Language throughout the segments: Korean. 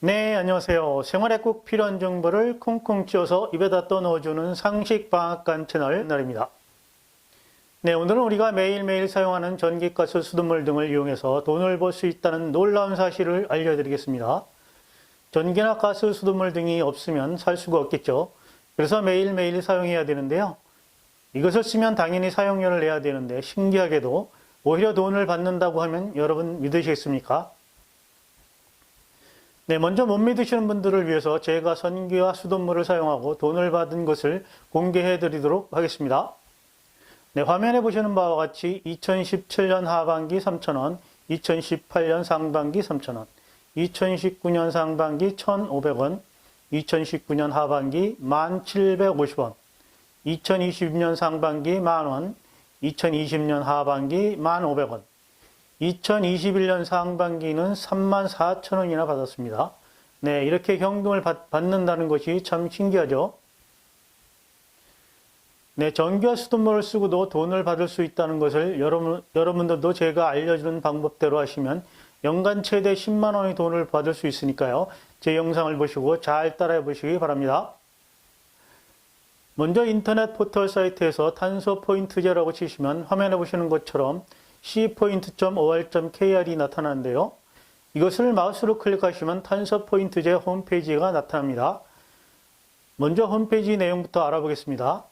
네, 안녕하세요. 생활에 꼭 필요한 정보를 콩콩 찌어서 입에다 떠넣어주는 상식방앗간 채널 날입니다. 네, 오늘은 우리가 매일매일 사용하는 전기가스, 수돗물 등을 이용해서 돈을 벌 수 있다는 놀라운 사실을 알려드리겠습니다. 전기나 가스, 수돗물 등이 없으면 살 수가 없겠죠. 그래서 매일매일 사용해야 되는데요. 이것을 쓰면 당연히 사용료를 내야 되는데 신기하게도 오히려 돈을 받는다고 하면 여러분 믿으시겠습니까? 네, 먼저 못 믿으시는 분들을 위해서 제가 전기와 수돗물을 사용하고 돈을 받은 것을 공개해 드리도록 하겠습니다. 네, 화면에 보시는 바와 같이 2017년 하반기 3,000원, 2018년 상반기 3,000원, 2019년 상반기 1,500원, 2019년 하반기 1,750원, 2020년 상반기 만원, 2020년 하반기 1,500원, 2021년 상반기는 3만 4천 원이나 받았습니다. 네, 이렇게 현금을 받, 받는다는 것이 참 신기하죠. 네, 전기와 수돗물을 쓰고도 돈을 받을 수 있다는 것을 여러분, 여러분들도 제가 알려주는 방법대로 하시면 연간 최대 10만 원의 돈을 받을 수 있으니까요. 제 영상을 보시고 잘 따라해 보시기 바랍니다. 먼저 인터넷 포털 사이트에서 탄소 포인트제라고 치시면 화면에 보시는 것처럼 cpoint.or.kr이 나타나는데요. 이것을 마우스로 클릭하시면 탄소 포인트제 홈페이지가 나타납니다. 먼저 홈페이지 내용부터 알아보겠습니다.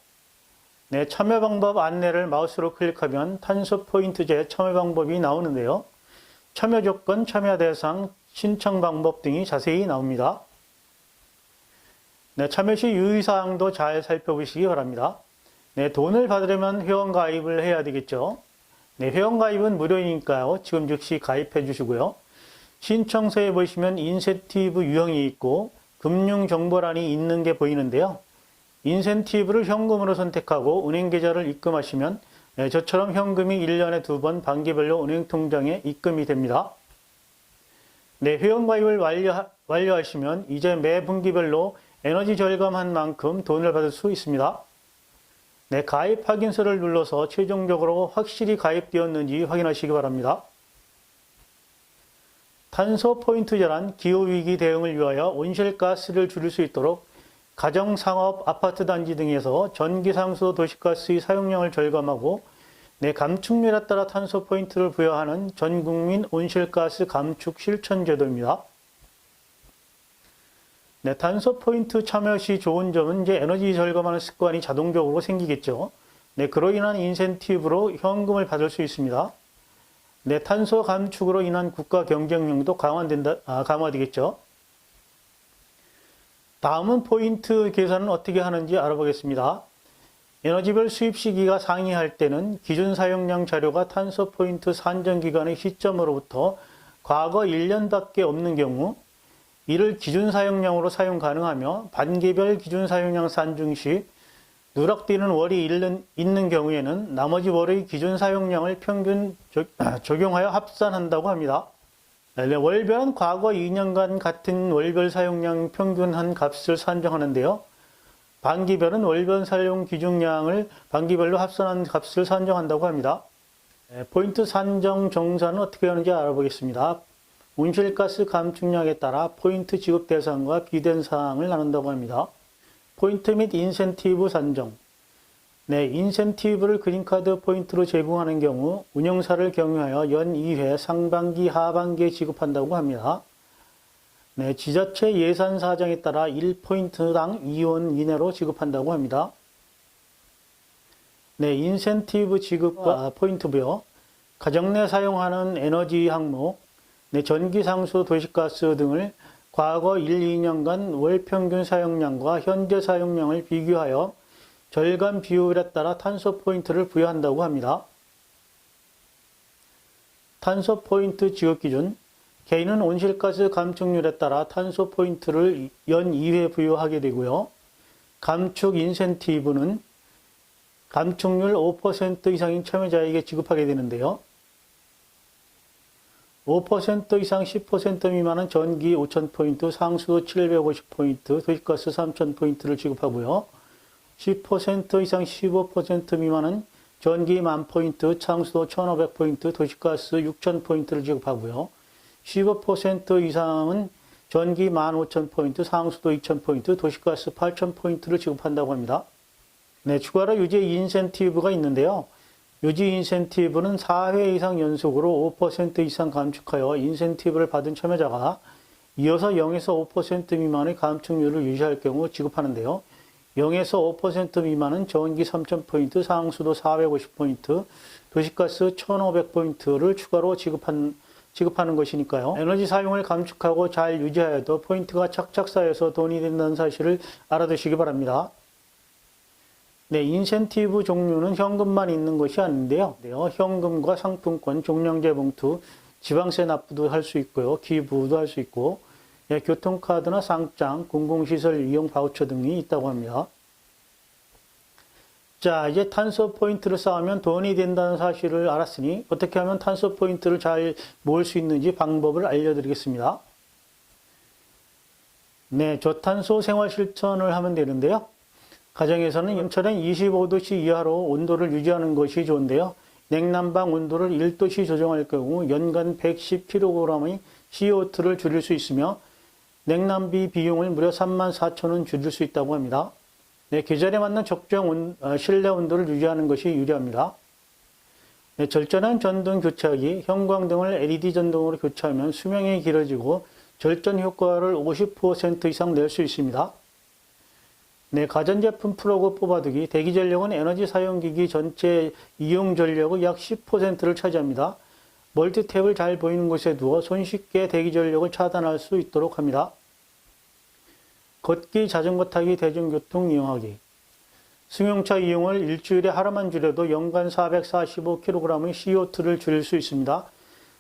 네, 참여 방법 안내를 마우스로 클릭하면 탄소 포인트제 참여 방법이 나오는데요. 참여 조건, 참여 대상, 신청 방법 등이 자세히 나옵니다. 네, 참여 시 유의사항도 잘 살펴보시기 바랍니다. 네, 돈을 받으려면 회원 가입을 해야 되겠죠. 네, 회원 가입은 무료이니까요. 지금 즉시 가입해 주시고요. 신청서에 보시면 인센티브 유형이 있고 금융정보란이 있는 게 보이는데요. 인센티브를 현금으로 선택하고 은행 계좌를 입금하시면 네, 저처럼 현금이 1년에 두 번 반기별로 은행 통장에 입금이 됩니다. 네, 회원 가입을 완료, 완료하시면 이제 매 분기별로 에너지 절감한 만큼 돈을 받을 수 있습니다. 네, 가입 확인서를 눌러서 최종적으로 확실히 가입되었는지 확인하시기 바랍니다. 탄소 포인트제란 기후위기 대응을 위하여 온실가스를 줄일 수 있도록 가정, 상업, 아파트 단지 등에서 전기, 상수, 도시가스의 사용량을 절감하고 내 감축률에 따라 탄소 포인트를 부여하는 전국민 온실가스 감축 실천 제도입니다. 네, 탄소 포인트 참여 시 좋은 점은 이제 에너지 절감하는 습관이 자동적으로 생기겠죠. 네, 그로 인한 인센티브로 현금을 받을 수 있습니다. 네, 탄소 감축으로 인한 국가 경쟁력도 강화된다, 아, 강화되겠죠. 다음은 포인트 계산은 어떻게 하는지 알아보겠습니다. 에너지별 수입 시기가 상이할 때는 기준 사용량 자료가 탄소 포인트 산정 기간의 시점으로부터 과거 1년밖에 없는 경우 이를 기준 사용량으로 사용 가능하며 반기별 기준 사용량 산정 시 누락되는 월이 있는, 경우에는 나머지 월의 기준 사용량을 평균 적용하여 합산한다고 합니다. 네, 월별은 과거 2년간 같은 월별 사용량 평균한 값을 산정하는데요. 반기별은 월별 사용 기준량을 반기별로 합산한 값을 산정한다고 합니다. 네, 포인트 산정 정산은 어떻게 하는지 알아보겠습니다. 온실가스 감축량에 따라 포인트 지급 대상과 비된 사항을 나눈다고 합니다. 포인트 및 인센티브 산정. 네, 인센티브를 그린카드 포인트로 제공하는 경우 운영사를 경유하여 연 2회 상반기, 하반기에 지급한다고 합니다. 네, 지자체 예산 사정에 따라 1포인트당 2원 이내로 지급한다고 합니다. 네, 인센티브 지급과 포인트 부여, 가정 내 사용하는 에너지 항목, 네, 전기, 상수, 도시가스 등을 과거 1, 2년간 월 평균 사용량과 현재 사용량을 비교하여 절감 비율에 따라 탄소 포인트를 부여한다고 합니다. 탄소 포인트 지급 기준 개인은 온실가스 감축률에 따라 탄소 포인트를 연 2회 부여하게 되고요. 감축 인센티브는 감축률 5% 이상인 참여자에게 지급하게 되는데요. 5% 이상 10% 미만은 전기 5,000포인트, 상수 750포인트, 도시가스 3,000포인트를 지급하고요. 10% 이상 15% 미만은 전기 만포인트, 창수도 1,500포인트, 도시가스 6,000포인트를 지급하고요. 15% 이상은 전기 15,000포인트, 상수도 2,000포인트, 도시가스 8,000포인트를 지급한다고 합니다. 네, 추가로 유지 인센티브가 있는데요. 유지 인센티브는 4회 이상 연속으로 5% 이상 감축하여 인센티브를 받은 참여자가 이어서 0에서 5% 미만의 감축률을 유지할 경우 지급하는데요. 0에서 5% 미만은 전기 3,000포인트, 상수도 450포인트, 도시가스 1,500포인트를 추가로 지급한, 지급하는 것이니까요. 에너지 사용을 감축하고 잘 유지하여도 포인트가 착착 쌓여서 돈이 된다는 사실을 알아두시기 바랍니다. 네, 인센티브 종류는 현금만 있는 것이 아닌데요. 네요, 현금과 상품권, 종량제 봉투, 지방세 납부도 할 수 있고요. 기부도 할 수 있고, 예, 교통카드나 상장, 공공시설 이용 바우처 등이 있다고 합니다. 자, 이제 탄소 포인트를 쌓으면 돈이 된다는 사실을 알았으니 어떻게 하면 탄소 포인트를 잘 모을 수 있는지 방법을 알려드리겠습니다. 네, 저탄소 생활 실천을 하면 되는데요. 가정에서는 연철은 25도씨 이하로 온도를 유지하는 것이 좋은데요. 냉난방 온도를 1도씨 조정할 경우 연간 110kg의 CO2를 줄일 수 있으며 냉난비 비용을 무려 3만 4천 원 줄일 수 있다고 합니다. 네, 계절에 맞는 적정 온, 어, 실내 온도를 유지하는 것이 유리합니다. 네, 절전한 전등 교체하기, 형광등을 LED 전등으로 교체하면 수명이 길어지고 절전 효과를 50% 이상 낼 수 있습니다. 네, 가전제품 플러그 뽑아두기, 대기 전력은 에너지 사용기기 전체 이용 전력의 약 10%를 차지합니다. 멀티탭을 잘 보이는 곳에 두어 손쉽게 대기 전력을 차단할 수 있도록 합니다. 걷기, 자전거 타기, 대중교통 이용하기. 승용차 이용을 일주일에 하루만 줄여도 연간 445kg의 CO2를 줄일 수 있습니다.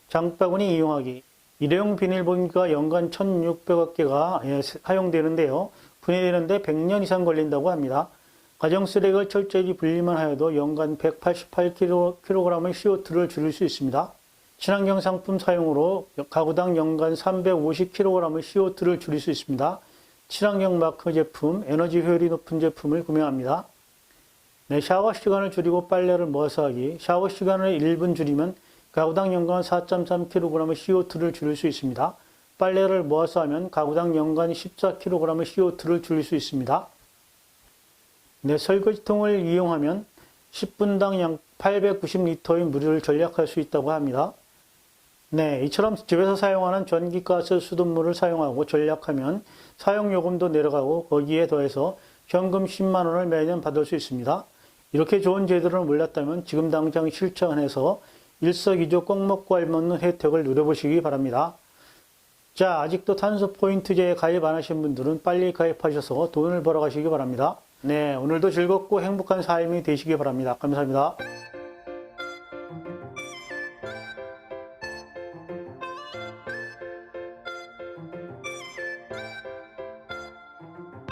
장바구니 이용하기. 일회용 비닐봉지가 연간 1,600여 개가 예, 사용되는데요. 분해되는데 100년 이상 걸린다고 합니다. 가정 쓰레기를 철저히 분리만 하여도 연간 188kg의 CO2를 줄일 수 있습니다. 친환경 상품 사용으로 가구당 연간 350kg의 CO2를 줄일 수 있습니다. 친환경 마크 제품, 에너지 효율이 높은 제품을 구매합니다. 네, 샤워 시간을 줄이고 빨래를 모아서 하기. 샤워 시간을 1분 줄이면 가구당 연간 4.3kg의 CO2를 줄일 수 있습니다. 빨래를 모아서 하면 가구당 연간 14kg의 CO2를 줄일 수 있습니다. 네, 설거지통을 이용하면 10분당 약 890리터의 물을 절약할 수 있다고 합니다. 네, 이처럼 집에서 사용하는 전기가스 수돗물을 사용하고 절약하면 사용요금도 내려가고 거기에 더해서 현금 10만 원을 매년 받을 수 있습니다. 이렇게 좋은 제도를 몰랐다면 지금 당장 실천해서 일석이조 꼭 먹고 알먹는 혜택을 누려보시기 바랍니다. 자, 아직도 탄소 포인트제에 가입 안 하신 분들은 빨리 가입하셔서 돈을 벌어 가시기 바랍니다. 네, 오늘도 즐겁고 행복한 삶이 되시기 바랍니다. 감사합니다.